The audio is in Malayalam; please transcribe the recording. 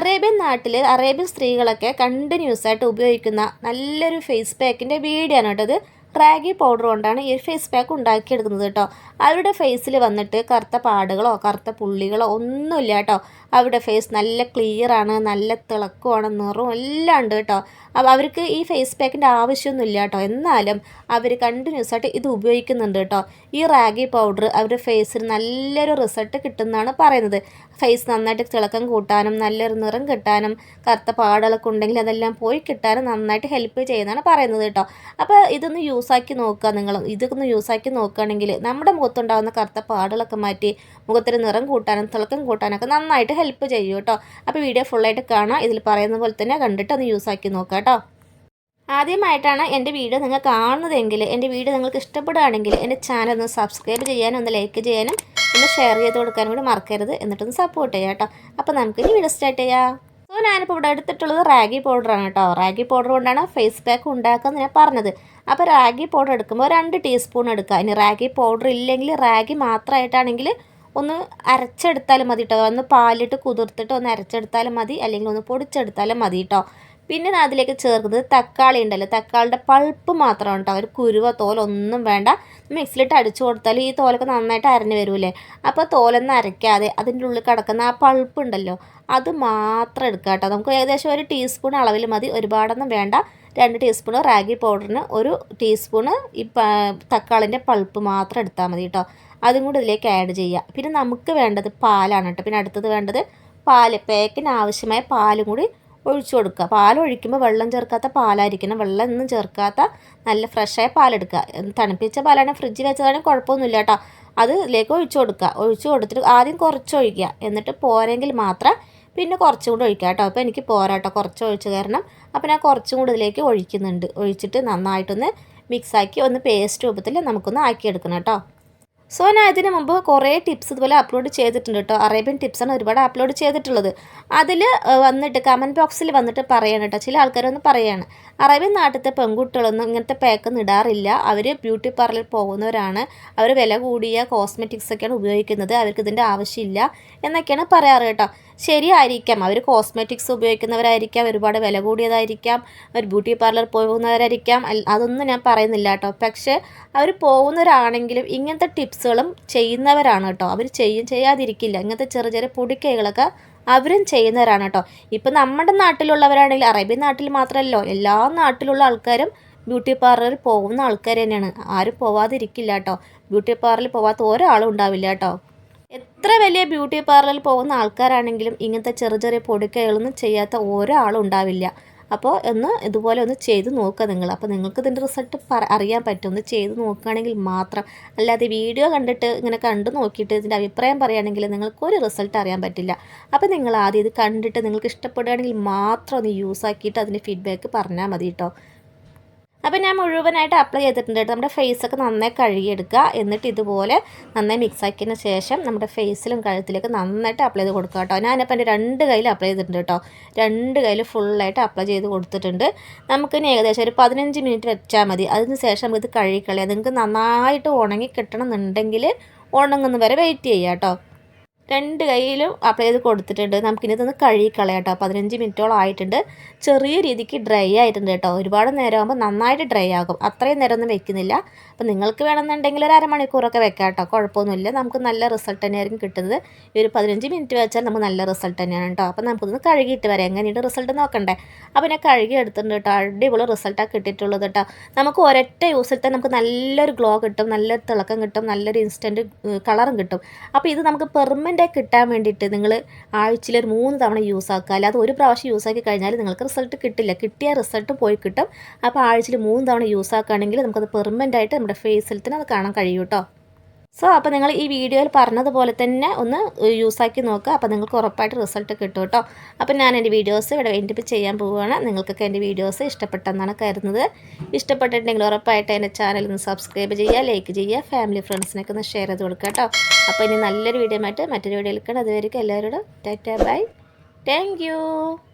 അറേബ്യൻ നാട്ടിൽ അറേബ്യൻ സ്ത്രീകളൊക്കെ കണ്ടിന്യൂസ് ആയിട്ട് ഉപയോഗിക്കുന്ന നല്ലൊരു ഫേസ് പാക്കിന്റെ വീഡിയോ ആണ് കേട്ടോ ഇത്. റാഗി പൗഡർ കൊണ്ടാണ് ഈ ഫേസ് പാക്ക് ഉണ്ടാക്കിയെടുക്കുന്നത് കേട്ടോ. അവരുടെ ഫേസിൽ വന്നിട്ട് കറുത്ത പാടുകളോ കറുത്ത പുള്ളികളോ ഒന്നുമില്ല കേട്ടോ. അവരുടെ ഫേസ് നല്ല ക്ലിയർ ആണ് നല്ല തിളക്കമാണ് നിറവും എല്ലാം ഉണ്ട് കേട്ടോ. അപ്പോൾ അവർക്ക് ഈ ഫേസ് പാക്കിന്റെ ആവശ്യമൊന്നുമില്ല കേട്ടോ. എന്നാലും അവർ കണ്ടിന്യൂസ് ആയിട്ട് ഇത് ഉപയോഗിക്കുന്നുണ്ട് കേട്ടോ. ഈ റാഗി പൗഡർ അവരുടെ ഫേസിന് നല്ലൊരു റിസൾട്ട് കിട്ടുമെന്നാണ് പറയുന്നത്. ഫേസ് നന്നായിട്ട് തിളക്കം കൂട്ടാനും നല്ലൊരു നിറം കിട്ടാനും കറുത്ത പാടുകളൊക്കെ ഉണ്ടെങ്കിൽ അതെല്ലാം പോയി കിട്ടാനും നന്നായിട്ട് ഹെൽപ്പ് ചെയ്യുന്നതാണ് പറയുന്നത് കേട്ടോ. അപ്പോൾ ഇതൊന്ന് യൂസാക്കി നോക്കുക. നിങ്ങൾ ഇതൊന്ന് യൂസാക്കി നോക്കുകയാണെങ്കിൽ നമ്മുടെ മുഖത്തുണ്ടാകുന്ന കറുത്ത പാടുകളൊക്കെ മാറ്റി മുഖത്തിന് നിറം കൂട്ടാനും തിളക്കം കൂട്ടാനൊക്കെ നന്നായിട്ട് ഹെൽപ്പ് ചെയ്യും കേട്ടോ. അപ്പോൾ വീഡിയോ ഫുള്ളായിട്ട് കാണാം. ഇതിൽ പറയുന്ന പോലെ തന്നെ കണ്ടിട്ട് ഒന്ന് യൂസാക്കി നോക്കുക കേട്ടോ. ആദ്യമായിട്ടാണ് എന്റെ വീഡിയോ നിങ്ങൾ കാണുന്നതെങ്കിൽ എന്റെ വീഡിയോ നിങ്ങൾക്ക് ഇഷ്ടപ്പെടുകയാണെങ്കിൽ എന്റെ ചാനൽ ഒന്ന് സബ്സ്ക്രൈബ് ചെയ്യാനും ഒന്ന് ലൈക്ക് ചെയ്യാനും ഒന്ന് ഷെയർ ചെയ്ത് കൊടുക്കാനും കൂടി മറക്കരുത്. എന്നിട്ടൊന്ന് സപ്പോർട്ട് ചെയ്യാം കേട്ടോ. അപ്പോൾ നമുക്ക് ഇനി വീഡിയോ സ്റ്റാർട്ട് ചെയ്യാം. സോ ഞാനിപ്പോൾ ഇവിടെ എടുത്തിട്ടുള്ളത് റാഗി പൗഡറാണ് കേട്ടോ. റാഗി പൗഡർ കൊണ്ടാണ് ഫേസ് പാക്ക് ഉണ്ടാക്കുന്നത് ഞാൻ പറഞ്ഞത്. അപ്പോൾ റാഗി പൗഡർ എടുക്കുമ്പോൾ രണ്ട് ടീസ്പൂൺ എടുക്കുക. ഇനി റാഗി പൗഡർ ഇല്ലെങ്കിൽ റാഗി മാത്രമായിട്ടാണെങ്കിൽ ഒന്ന് അരച്ചെടുത്താലും മതി കേട്ടോ. ഒന്ന് പാലിട്ട് കുതിർത്തിട്ട് ഒന്ന് അരച്ചെടുത്താലും മതി. അല്ലെങ്കിൽ ഒന്ന് പൊടിച്ചെടുത്താലും മതി കേട്ടോ. പിന്നെ അതിലേക്ക് ചേർക്കുന്നത് തക്കാളി ഉണ്ടല്ലോ. തക്കാളിയുടെ പൾപ്പ് മാത്രമാണ് കേട്ടോ. ഒരു കുരുവ തോലൊന്നും വേണ്ട. മിക്സിലിട്ട് അടിച്ചു കൊടുത്താൽ ഈ തോലൊക്കെ നന്നായിട്ട് അരഞ്ഞു വരൂലേ അപ്പോൾ തോലൊന്നും അരയ്ക്കാതെ അതിന്റെ ഉള്ളിൽ കിടക്കുന്ന ആ പൾപ്പ് ഉണ്ടല്ലോ അത് മാത്രം എടുക്കുക കേട്ടോ. നമുക്ക് ഏകദേശം ഒരു ടീസ്പൂൺ അളവിൽ മതി. ഒരുപാടൊന്നും വേണ്ട. രണ്ട് ടീസ്പൂൺ റാഗി പൗഡറിന് ഒരു ടീസ്പൂണ് ഈ തക്കാളിന്റെ പൾപ്പ് മാത്രം എടുത്താൽ മതി കേട്ടോ. അതും കൂടി ഇതിലേക്ക് ആഡ് ചെയ്യുക. പിന്നെ നമുക്ക് വേണ്ടത് പാലാണ് കേട്ടോ. പിന്നെ അടുത്തത് വേണ്ടത് പാൽ. പേക്കിന് ആവശ്യമായ പാലും കൂടി ഒഴിച്ചു കൊടുക്കുക. പാൽ ഒഴിക്കുമ്പോൾ വെള്ളം ചേർക്കാത്ത പാലായിരിക്കണം. വെള്ളം ഒന്നും ചേർക്കാത്ത നല്ല ഫ്രഷായ പാലെടുക്കുക തണുപ്പിച്ച പാലാണെങ്കിൽ ഫ്രിഡ്ജിൽ വെച്ചതാണെങ്കിൽ കുഴപ്പമൊന്നുമില്ല കേട്ടോ. അത് ഇതിലേക്ക് ഒഴിച്ചു കൊടുക്കുക. ഒഴിച്ചു കൊടുത്തിട്ട് ആദ്യം കുറച്ച് ഒഴിക്കുക. എന്നിട്ട് പോരെങ്കിൽ മാത്രം പിന്നെ കുറച്ചും കൂടി ഒഴിക്കുക കേട്ടോ. അപ്പോൾ എനിക്ക് പോരാട്ടോ കുറച്ച് ഒഴിച്ച് കാരണം അപ്പോൾ ഞാൻ കുറച്ചും കൂടി ഇതിലേക്ക് ഒഴിക്കുന്നുണ്ട്. ഒഴിച്ചിട്ട് നന്നായിട്ടൊന്ന് മിക്സാക്കി ഒന്ന് പേസ്റ്റ് രൂപത്തിൽ നമുക്കൊന്ന് ആക്കിയെടുക്കണം കേട്ടോ. സോ ഞാൻ ഇതിന് മുമ്പ് കുറേ ടിപ്സ് ഇതുപോലെ അപ്ലോഡ് ചെയ്തിട്ടുണ്ട് കേട്ടോ. അറേബ്യൻ ടിപ്സാണ് ഒരുപാട് അപ്ലോഡ് ചെയ്തിട്ടുള്ളത്. അതിൽ വന്നിട്ട് കമന്റ് ബോക്സിൽ വന്നിട്ട് പറയണം കേട്ടോ. ചില ആൾക്കാരൊന്ന് പറയാണ്. അറേബ്യൻ നാട്ടിലത്തെ പെൺകുട്ടികളൊന്നും ഇങ്ങനത്തെ പാക്കൊന്നും ഇടാറില്ല. അവർ ബ്യൂട്ടി പാർലറിൽ പോകുന്നവരാണ്. അവർ വില കൂടിയ കോസ്മെറ്റിക്സൊക്കെയാണ് ഉപയോഗിക്കുന്നത്. അവർക്ക് ഇതിന്റെ ആവശ്യമില്ല എന്നൊക്കെയാണ് പറയാറ് കേട്ടോ. ശരിയായിരിക്കാം. അവർ കോസ്മെറ്റിക്സ് ഉപയോഗിക്കുന്നവരായിരിക്കാം ഒരുപാട് വില കൂടിയതായിരിക്കാം അവർ ബ്യൂട്ടി പാർലർ പോകുന്നവരായിരിക്കാം. അതൊന്നും ഞാൻ പറയുന്നില്ല കേട്ടോ. പക്ഷേ അവർ പോകുന്നവരാണെങ്കിലും ഇങ്ങനത്തെ ടിപ്സുകളും ചെയ്യുന്നവരാണ് കേട്ടോ. അവർ ചെയ്യും ചെയ്യാതിരിക്കില്ല. ഇങ്ങനത്തെ ചെറിയ ചെറിയ പൊടിക്കൈകളൊക്കെ അവരും ചെയ്യുന്നവരാണ് കേട്ടോ. ഇപ്പം നമ്മുടെ നാട്ടിലുള്ളവരാണെങ്കിൽ അറേബ്യൻ നാട്ടിൽ മാത്രമല്ലോ എല്ലാ നാട്ടിലുള്ള ആൾക്കാരും ബ്യൂട്ടി പാർലറിൽ പോകുന്ന ആൾക്കാർ തന്നെയാണ്. ആരും പോവാതിരിക്കില്ല കേട്ടോ. ബ്യൂട്ടി പാർലറിൽ പോവാത്ത ഒരാളും ഉണ്ടാവില്ല കേട്ടോ. എത്ര വലിയ ബ്യൂട്ടി പാർലറിൽ പോകുന്ന ആൾക്കാരാണെങ്കിലും ഇങ്ങനത്തെ ചെറിയ ചെറിയ പൊടിക്കൈകളൊന്നും ചെയ്യാത്ത ഒരാളും ഉണ്ടാവില്ല. അപ്പോൾ ഒന്ന് ഇതുപോലെ ഒന്ന് ചെയ്ത് നോക്കുക നിങ്ങൾ. അപ്പോൾ നിങ്ങൾക്ക് ഇതിന്റെ റിസൾട്ട് അറിയാൻ പറ്റും. ഒന്ന് ചെയ്ത് നോക്കുകയാണെങ്കിൽ മാത്രം. അല്ലാതെ വീഡിയോ കണ്ടിട്ട് ഇങ്ങനെ കണ്ടു നോക്കിയിട്ട് ഇതിന്റെ അഭിപ്രായം പറയുകയാണെങ്കിൽ നിങ്ങൾക്ക് ഒരു റിസൾട്ട് അറിയാൻ പറ്റില്ല. അപ്പോൾ നിങ്ങൾ ആദ്യം ഇത് കണ്ടിട്ട് നിങ്ങൾക്ക് ഇഷ്ടപ്പെടുകയാണെങ്കിൽ മാത്രം ഒന്ന് യൂസ് ആക്കിയിട്ട് അതിന്റെ ഫീഡ്ബാക്ക് പറഞ്ഞാൽ മതി കേട്ടോ. അപ്പോൾ ഞാൻ മുഴുവനായിട്ട് അപ്ലൈ ചെയ്തിട്ടുണ്ട് കേട്ടോ. നമ്മുടെ ഫേസൊക്കെ നന്നായി കഴുകിയെടുക്കുക. എന്നിട്ട് ഇതുപോലെ നന്നായി മിക്സ് ആക്കിയതിന് ശേഷം നമ്മുടെ ഫേസിലും കഴുത്തിലൊക്കെ നന്നായിട്ട് അപ്ലൈ ചെയ്ത് കൊടുക്കുക കേട്ടോ. ഞാനിപ്പോൾ എന്റെ രണ്ട് കയ്യിൽ അപ്ലൈ ചെയ്തിട്ടുണ്ട് കേട്ടോ. രണ്ട് കയ്യിൽ ഫുള്ളായിട്ട് അപ്ലൈ ചെയ്ത് കൊടുത്തിട്ടുണ്ട്. നമുക്കിനി ഏകദേശം ഒരു പതിനഞ്ച് മിനിറ്റ് വെച്ചാൽ മതി. അതിന് ശേഷം നമുക്ക് ഇത് കഴുകിക്കളയാം. നിങ്ങൾക്ക് നന്നായിട്ട് ഉണങ്ങി കിട്ടണം എന്നുണ്ടെങ്കിൽ ഉണങ്ങുന്ന വരെ വെയിറ്റ് ചെയ്യുക കേട്ടോ. രണ്ട് കൈയിലും അപ്ലൈ ചെയ്ത് കൊടുത്തിട്ടുണ്ട്. നമുക്കിനി ഇതൊന്ന് കഴുകി കളയാം കേട്ടോ. പതിനഞ്ച് മിനിറ്റോളം ആയിട്ടുണ്ട്. ചെറിയ രീതിക്ക് ഡ്രൈ ആയിട്ടുണ്ട് കേട്ടോ. ഒരുപാട് നേരം ആകുമ്പോൾ നന്നായിട്ട് ഡ്രൈ ആകും. അത്രയും നേരം ഒന്നും വെക്കുന്നില്ല. അപ്പോൾ നിങ്ങൾക്ക് വേണമെന്നുണ്ടെങ്കിൽ ഒരു അരമണിക്കൂറൊക്കെ വെക്കാം കേട്ടോ. കുഴപ്പമൊന്നുമില്ല. നമുക്ക് നല്ല റിസൾട്ട് തന്നെയായിരിക്കും കിട്ടുന്നത്. ഈ ഒരു പതിനഞ്ച് മിനിറ്റ് വെച്ചാൽ നമുക്ക് നല്ല റിസൾട്ട് തന്നെയാണ് കേട്ടോ. അപ്പോൾ നമുക്കൊന്ന് കഴുകിയിട്ട് വരാം. എങ്ങനെയുണ്ട് റിസൾട്ട് നോക്കണ്ടേ? അപ്പോൾ ഞാൻ കഴുകി എടുത്തിട്ടുണ്ട് കേട്ടോ. അടിപൊളി റിസൾട്ടാണ് കിട്ടിയിട്ടുള്ളത് കേട്ടോ. നമുക്ക് ഒരൊറ്റ യൂസിൽ തന്നെ നമുക്ക് നല്ലൊരു ഗ്ലോ കിട്ടും. നല്ലൊരു തിളക്കം കിട്ടും. നല്ലൊരു ഇൻസ്റ്റന്റ് കളറും കിട്ടും. അപ്പോൾ ഇത് നമുക്ക് പെർമനന്റ് ഡിഫറെന്റ് കിട്ടാൻ വേണ്ടിയിട്ട് നിങ്ങൾ ആഴ്ചയിൽ ഒരു മൂന്ന് തവണ യൂസ് ആക്കുക. അല്ലാതെ ഒരു പ്രാവശ്യം യൂസ് ആക്കി കഴിഞ്ഞാൽ നിങ്ങൾക്ക് റിസൾട്ട് കിട്ടില്ല. കിട്ടിയ റിസൾട്ട് പോയി കിട്ടും. അപ്പോൾ ആഴ്ചയിൽ മൂന്ന് തവണ യൂസ് ആക്കുകയാണെങ്കിൽ നമുക്കത് പെർമനന്റ് ആയിട്ട് നമ്മുടെ ഫേസിൽ തന്നെ അത് കാണാൻ കഴിയും കേട്ടോ സോ അപ്പോൾ നിങ്ങൾ ഈ വീഡിയോയിൽ പറഞ്ഞതുപോലെ തന്നെ ഒന്ന് യൂസാക്കി നോക്കുക. അപ്പോൾ നിങ്ങൾക്ക് ഉറപ്പായിട്ട് റിസൾട്ട് കിട്ടും കേട്ടോ അപ്പോൾ ഞാൻ എന്റെ വീഡിയോസ് ഇവിടെ വേണ്ടിപ്പ് ചെയ്യാൻ പോവുകയാണ്. നിങ്ങൾക്കൊക്കെ എന്റെ വീഡിയോസ് ഇഷ്ടപ്പെട്ടെന്നാണ് കരുതുന്നത്. ഇഷ്ടപ്പെട്ടിട്ടുണ്ടെങ്കിൽ ഉറപ്പായിട്ട് എന്റെ ചാനൽ ഒന്ന് സബ്സ്ക്രൈബ് ചെയ്യുക ലൈക്ക് ചെയ്യുക ഫാമിലി ഫ്രണ്ട്സിനൊക്കെ ഒന്ന് ഷെയർ ചെയ്ത് കൊടുക്കുക കേട്ടോ അപ്പോൾ ഇനി നല്ലൊരു വീഡിയോ ആയിട്ട് മറ്റൊരു വീഡിയോ എടുക്കണം അതുവരെയും എല്ലാവരോടും ടാറ്റാ ബൈ താങ്ക്